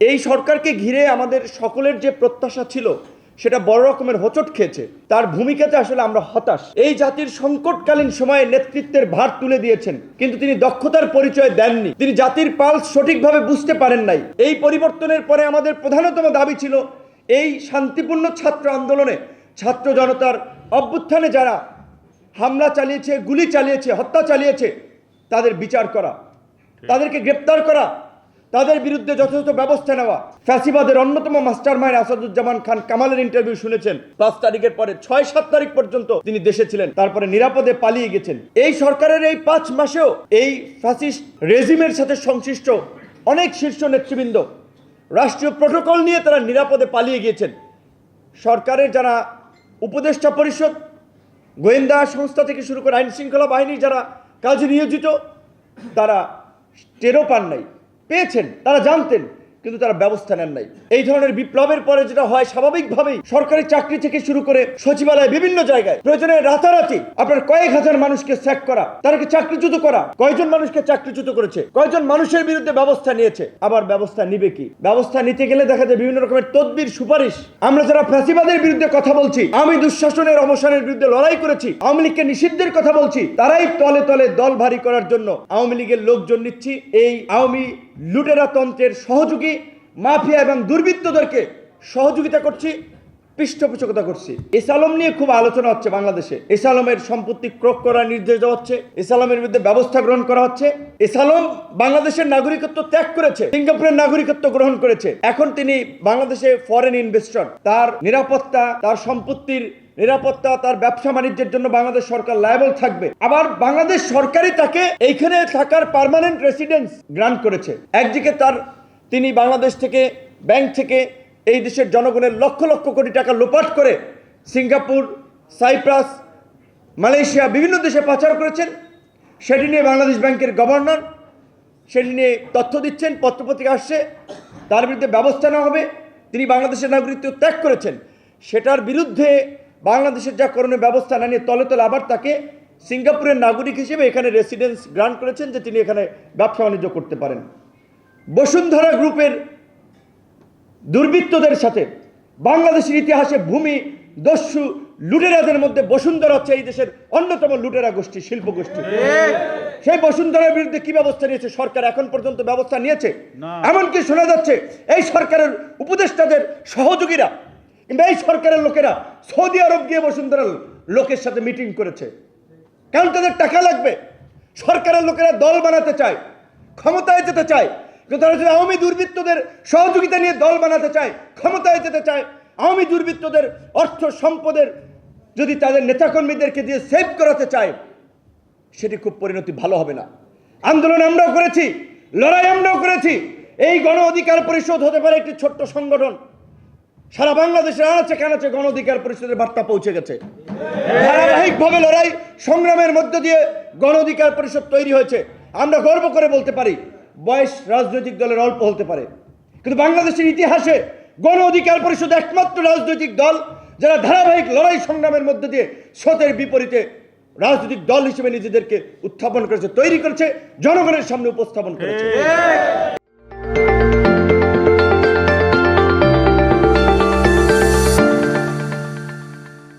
এই সরকারকে ঘিরে আমাদের সকলের যে প্রত্যাশা ছিল, সেটা বড় রকমের হোঁচট খেয়েছে। তার ভূমিকাতে আসলে আমরা হতাশ। এই জাতির সংকটকালীন সময়ে নেতৃত্বের ভার তুলে দিয়েছেন, কিন্তু তিনি দক্ষতার পরিচয় দেননি। তিনি জাতির পালস সঠিকভাবে বুঝতে পারেন নাই। এই পরিবর্তনের পরে আমাদের প্রধানতম দাবি ছিল, এই শান্তিপূর্ণ ছাত্র আন্দোলনে ছাত্র জনতার অভ্যুত্থানে যারা হামলা চালিয়েছে, গুলি চালিয়েছে, হত্যা চালিয়েছে, তাদের বিচার করা। তাদেরকে গ্রেপ্তার করা তাদের বিরুদ্ধে যথাযথ ব্যবস্থা নেওয়া। ফ্যাসিবাদের অন্যতম মাস্টার মাইন্ড আসাদুজ্জামান খান কামালের ইন্টারভিউ শুনেছেন। পাঁচ তারিখের পরে ছয় সাত তারিখ পর্যন্ত তিনি দেশে ছিলেন, তারপরে নিরাপদে পালিয়ে গেছেন। এই সরকারের এই পাঁচ মাসেও এই ফ্যাসিস্ট রেজিমের সাথে সংশ্লিষ্ট অনেক শীর্ষ নেতৃবৃন্দ রাষ্ট্রীয় প্রোটোকল নিয়ে তারা নিরাপদে পালিয়ে গিয়েছেন। সরকারের যারা উপদেষ্টা পরিষদ, গোয়েন্দা সংস্থা থেকে শুরু করে আইন শৃঙ্খলা যারা কাজে নিয়োজিত, তারা টেরও পান নাই। পেয়েছেন তারা জানতেন। কিন্তু তারা ব্যবস্থা নেন নাই। এই ধরনের বিপ্লবের পরে যেটা হয়, স্বাভাবিকভাবেই সরকারি চাকরি থেকে শুরু করে সচিবালয় বিভিন্ন জায়গায় প্রয়োজনে রাতারাতি আপনার কয়েক হাজার মানুষকে স্যাক করা, তাদেরকে চাকরিচ্যুত করা। কয়জন মানুষকে চাকরিচ্যুত করেছে? কয়জন মানুষের বিরুদ্ধে ব্যবস্থা নিয়েছে? আবার ব্যবস্থা নিবে কি? ব্যবস্থা নিতে গেলে দেখা যায় বিভিন্ন রকমের তদবির, সুপারিশ। আমরা যারা ফ্যাসিবাদের বিরুদ্ধে কথা বলছি, আমি দুঃশাসনের অবসানের বিরুদ্ধে লড়াই করেছি, আওয়ামী লীগকে নিষিদ্ধের কথা বলছি, তারাই তলে তলে দল ভারী করার জন্য আওয়ামী লীগের লোকজন নিচ্ছি। এই আওয়ামী লুটেরা তন্ত্রের সহযোগী মাফিয়া এবং দুর্বৃত্তদেরকে সহযোগিতা করছি, পৃষ্ঠপোষকতা করছি। এসালম নিয়ে খুব আলোচনা হচ্ছে বাংলাদেশে। এসালমের সম্পত্তি ক্রোক করার নির্দেশ দেওয়া হচ্ছে এসালমের বিরুদ্ধে ব্যবস্থা গ্রহণ করা হচ্ছে। এসালম বাংলাদেশের নাগরিকত্ব ত্যাগ করেছে, সিঙ্গাপুরের নাগরিকত্ব গ্রহণ করেছে। এখন তিনি বাংলাদেশে ফরেন ইনভেস্টর তার নিরাপত্তা, তার সম্পত্তির নিরাপত্তা, তার ব্যবসা বাণিজ্যের জন্য বাংলাদেশ সরকার লায়াবল থাকবে। আবার বাংলাদেশ সরকারই তাকে এইখানে থাকার পার্মানেন্ট রেসিডেন্স গ্রান্ট করেছে। একদিকে তার তিনি বাংলাদেশ থেকে, ব্যাংক থেকে এই দেশের জনগণের লক্ষ লক্ষ কোটি টাকা লোপাট করে সিঙ্গাপুর, সাইপ্রাস, মালয়েশিয়া বিভিন্ন দেশে পাচার করেছেন। সেটি নিয়ে বাংলাদেশ ব্যাংকের গভর্নর সেটি নিয়ে তথ্য দিচ্ছেন, পত্রপত্রিকা আসছে। তার বিরুদ্ধে ব্যবস্থা নেওয়া হবে। তিনি বাংলাদেশের নাগরিকত্ব ত্যাগ করেছেন। সেটার বিরুদ্ধে বাংলাদেশের যা করণীয় ব্যবস্থা না নিয়ে তলে তলে আবার তাকে সিঙ্গাপুরের নাগরিক হিসেবে এখানে রেসিডেন্স গ্রান্ট করেছেন যে তিনি এখানে ব্যবসা বাণিজ্য করতে পারেন। বসুন্ধরা গ্রুপের দুর্বৃত্তদের সাথে বাংলাদেশের ইতিহাসে ভূমি দস্যু লুটেরাদের মধ্যে বসুন্ধরা হচ্ছে এই দেশের অন্যতম লুটেরা গোষ্ঠী শিল্প গোষ্ঠী সেই বসুন্ধরার বিরুদ্ধে কি ব্যবস্থা নিয়েছে সরকার? এখন পর্যন্ত ব্যবস্থা নিয়েছে? এমনকি শোনা যাচ্ছে এই সরকারের উপদেষ্টাদের সহযোগীরা কিংবা এই সরকারের লোকেরা সৌদি আরব গিয়ে বসুন্ধরার লোকের সাথে মিটিং করেছে। কারণ তাদের টাকা লাগবে। সরকারের লোকেরা দল বানাতে চায় ক্ষমতায় যেতে চায়। কিন্তু তারা যদি আওয়ামী দুর্বৃত্তদের সহযোগিতা নিয়ে দল বানাতে চায়, ক্ষমতায় যেতে চায়, আওয়ামী দুর্বৃত্তদের অর্থ সম্পদের যদি তাদের নেতাকর্মীদেরকে দিয়ে সেভ করাতে চায়, সেটি খুব পরিণতি ভালো হবে না। আন্দোলন আমরাও করেছি, লড়াই আমরাও করেছি, এই গণ অধিকার পরিষদ হতে পারে একটি ছোট্ট সংগঠন। সারা বাংলাদেশে আনাচে কানাচে গণ অধিকার পরিষদের বার্তা পৌঁছে গেছে। ধারাবাহিকভাবে লড়াই সংগ্রামের মধ্য দিয়ে গণ অধিকার পরিষদ তৈরি হয়েছে। আমরা গর্ব করে বলতে পারি বয়স রাজনৈতিক দলের অল্প হতে পারে। কিন্তু বাংলাদেশের ইতিহাসে গণ অধিকার পরিষদ একমাত্র রাজনৈতিক দল যারা ধারাবাহিক লড়াই সংগ্রামের মধ্যে দিয়ে স্রোতের বিপরীতে রাজনৈতিক দল হিসেবে নিজেদেরকে উত্থাপন করেছে, তৈরি করেছে, জনগণের সামনে উপস্থাপন করেছে।